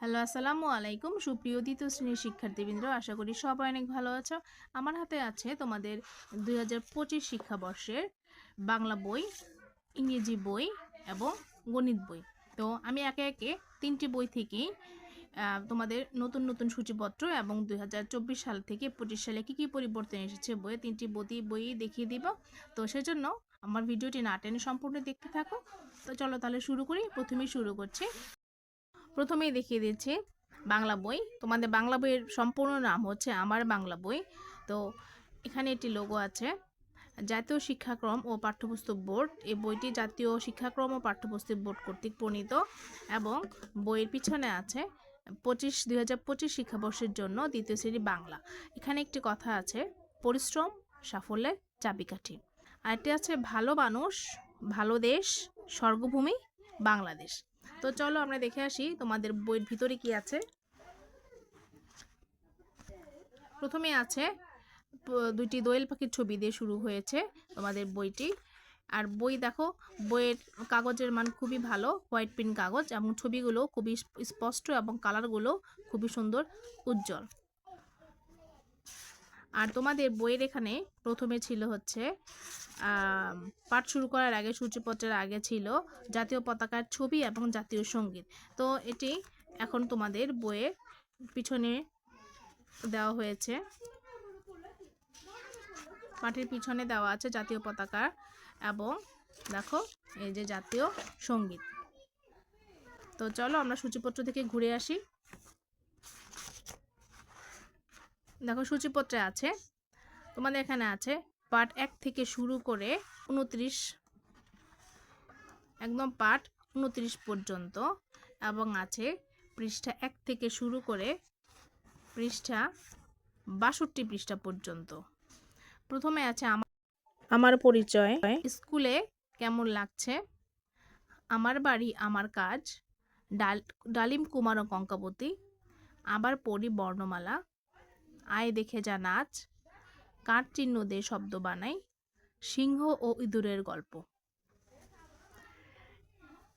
Hello আসসালামু আলাইকুম সুপ্রিয় দ্বিতীয় শ্রেণীর শিক্ষার্থীবৃন্দ আশা করি সবাই অনেক ভালো আছো আমার হাতে আছে তোমাদের দুই শিক্ষাবর্ষের বাংলা বই ইংরেজি বই এবং গণিত বই তো আমি একে একে তিনটি বই থেকেই তোমাদের নতুন নতুন সূচিপত্র এবং দুই সাল থেকে পঁচিশ সালে কী কী পরিবর্তন এসেছে বইয়ে তিনটি বই বই দেখিয়ে দিব তো সেজন্য আমার ভিডিওটি না টেনে সম্পূর্ণ দেখতে থাকো তো চলো তাহলে শুরু করি প্রথমে শুরু করছি প্রথমেই দেখিয়ে দিচ্ছি বাংলা বই তোমাদের বাংলা বইয়ের সম্পূর্ণ নাম হচ্ছে আমার বাংলা বই তো এখানে একটি লোগো আছে জাতীয় শিক্ষাক্রম ও পাঠ্যপুস্তক বোর্ড এই বইটি জাতীয় শিক্ষাক্রম ও পাঠ্যপুস্তক বোর্ড কর্তৃক প্রণীত এবং বইয়ের পিছনে আছে পঁচিশ দুই হাজার পঁচিশ শিক্ষাবর্ষের জন্য দ্বিতীয় শ্রেণী বাংলা এখানে একটি কথা আছে পরিশ্রম সাফল্যের চাবিকাঠি আরেকটি আছে ভালো মানুষ ভালো দেশ স্বর্গভূমি বাংলাদেশ তো চলো আমরা দেখে আসি তোমাদের বইয়ের ভিতরে কি আছে প্রথমে আছে দুইটি দোয়েল পাখির ছবি দিয়ে শুরু হয়েছে তোমাদের বইটি আর বই দেখো বইয়ের কাগজের মান খুবই ভালো হোয়াইট প্রিন্ট কাগজ এবং ছবিগুলো খুবই স্পষ্ট এবং কালারগুলো খুবই সুন্দর উজ্জ্বল আর তোমাদের বইয়ের এখানে প্রথমে ছিল হচ্ছে পাঠ শুরু করার আগে সূচিপত্রের আগে ছিল জাতীয় পতাকার ছবি এবং জাতীয় সঙ্গীত তো এটি এখন তোমাদের বইয়ের পিছনে দেওয়া হয়েছে পাঠের পিছনে দেওয়া আছে জাতীয় পতাকা এবং দেখো এই যে জাতীয় সঙ্গীত তো চলো আমরা সূচিপত্র থেকে ঘুরে আসি দেখো সূচিপত্রে আছে তোমাদের এখানে আছে পার্ট এক থেকে শুরু করে উনত্রিশ একদম পার্ট উনত্রিশ পর্যন্ত এবং আছে পৃষ্ঠা এক থেকে শুরু করে পৃষ্ঠা বাষট্টি পৃষ্ঠা পর্যন্ত প্রথমে আছে আমার আমার পরিচয় স্কুলে কেমন লাগছে আমার বাড়ি আমার কাজ ডাল ডালিম কুমার ও কঙ্কাবতী আবার পড়ি বর্ণমালা আয় দেখে যা নাচ কাঠ চিহ্ন দিয়ে শব্দ বানাই সিংহ ও ইঁদুরের গল্প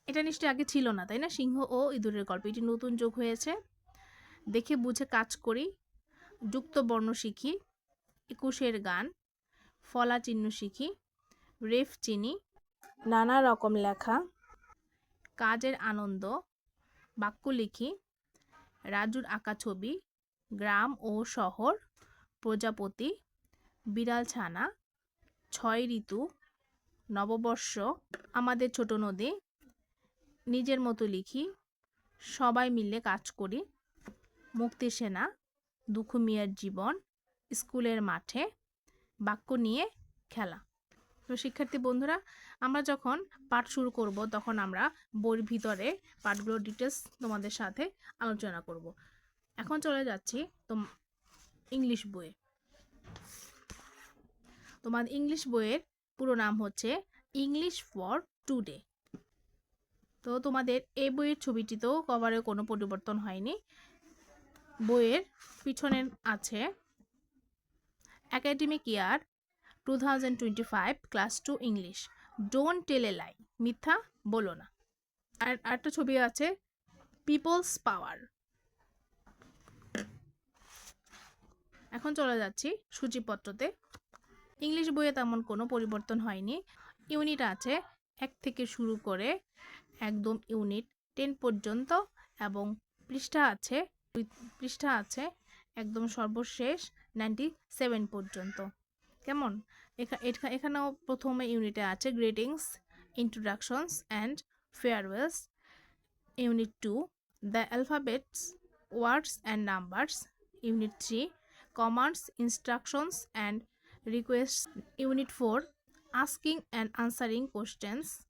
এটা নিশ্চয়ই আগে ছিল না তাই না সিংহ ও ইঁদুরের গল্প এটি নতুন যোগ হয়েছে দেখে বুঝে কাজ করি যুক্ত বর্ণ শিখি একুশের গান ফলা চিহ্ন শিখি রেফ চিনি নানা রকম লেখা কাজের আনন্দ বাক্য লিখি রাজুর আঁকা ছবি গ্রাম ও শহর প্রজাপতি বিড়ালছানা ছয় ঋতু নববর্ষ আমাদের ছোট নদী নিজের মতো লিখি সবাই মিলে কাজ করি মুক্তি সেনা দুঃখ মিয়ার জীবন স্কুলের মাঠে বাক্য নিয়ে খেলা তো শিক্ষার্থী বন্ধুরা আমরা যখন পাঠ শুরু করব তখন আমরা বইয়ের ভিতরে পাঠগুলোর ডিটেলস তোমাদের সাথে আলোচনা করব এখন চলে যাচ্ছি তোম ইংলিশ বইয়ে তোমার ইংলিশ বইয়ের পুরো নাম হচ্ছে ইংলিশ ফর টুডে তো তোমাদের এই বইয়ের ছবিটিতেও কভারে কোনো পরিবর্তন হয়নি বইয়ের পিছনে আছে academic year two thousand twenty five class two English don't tell a lie মিথ্যা বলো না আর একটা ছবি আছে পিপলস পাওয়ার এখন চলে যাচ্ছি সূচিপত্রতে ইংলিশ বইয়ে তেমন কোনো পরিবর্তন হয়নি ইউনিট আছে এক থেকে শুরু করে একদম ইউনিট টেন পর্যন্ত এবং পৃষ্ঠা আছে পৃষ্ঠা আছে একদম সর্বশেষ নাইনটি সেভেন পর্যন্ত কেমন এখানেও প্রথমে ইউনিটে আছে greetings introductions and farewells unit two the alphabets words and numbers unit three commands, instructions and requests. Unit 4, asking and answering questions.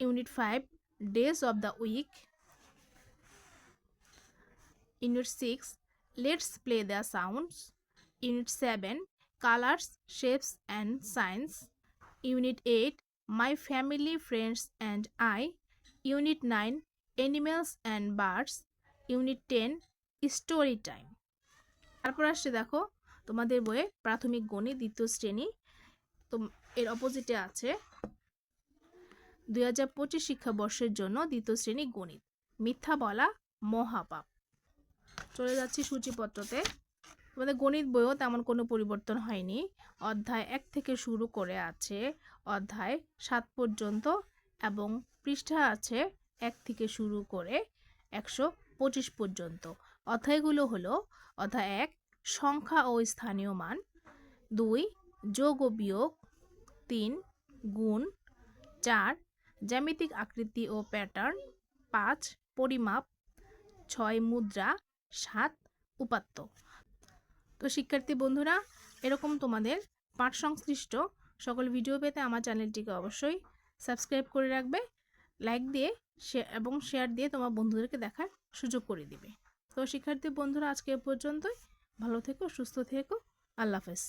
Unit 5, days of the week. Unit 6, let's play the sounds. Unit 7, colors, shapes and signs. Unit 8, my family, friends and I. Unit 9, animals and birds. Unit 10, story time. তারপর আসছে দেখো তোমাদের বইয়ে প্রাথমিক গণিত দ্বিতীয় শ্রেণী তো এর অপোজিটে আছে দুই হাজার পঁচিশ শিক্ষাবর্ষের জন্য দ্বিতীয় শ্রেণী গণিত মিথ্যা বলা মহাপাপ চলে যাচ্ছি সূচিপত্রতে তোমাদের গণিত বইও তেমন কোনো পরিবর্তন হয়নি অধ্যায় এক থেকে শুরু করে আছে অধ্যায় সাত পর্যন্ত এবং পৃষ্ঠা আছে এক থেকে শুরু করে একশো পঁচিশ পর্যন্ত অধ্যায়গুলো হলো অধ্যায় এক সংখ্যা ও স্থানীয় মান দুই যোগ ও বিয়োগ তিন গুণ চার জ্যামিতিক আকৃতি ও প্যাটার্ন পাঁচ পরিমাপ ছয় মুদ্রা সাত উপাত্ত তো শিক্ষার্থী বন্ধুরা এরকম তোমাদের পাঠ সংশ্লিষ্ট সকল ভিডিও পেতে আমার চ্যানেলটিকে অবশ্যই সাবস্ক্রাইব করে রাখবে লাইক দিয়ে এবং শেয়ার দিয়ে তোমার বন্ধুদেরকে দেখার সুযোগ করে দিবে তো শিক্ষার্থী বন্ধুরা আজকে পর্যন্তই ভালো থেকো সুস্থ থেকো আল্লাহ হাফেজ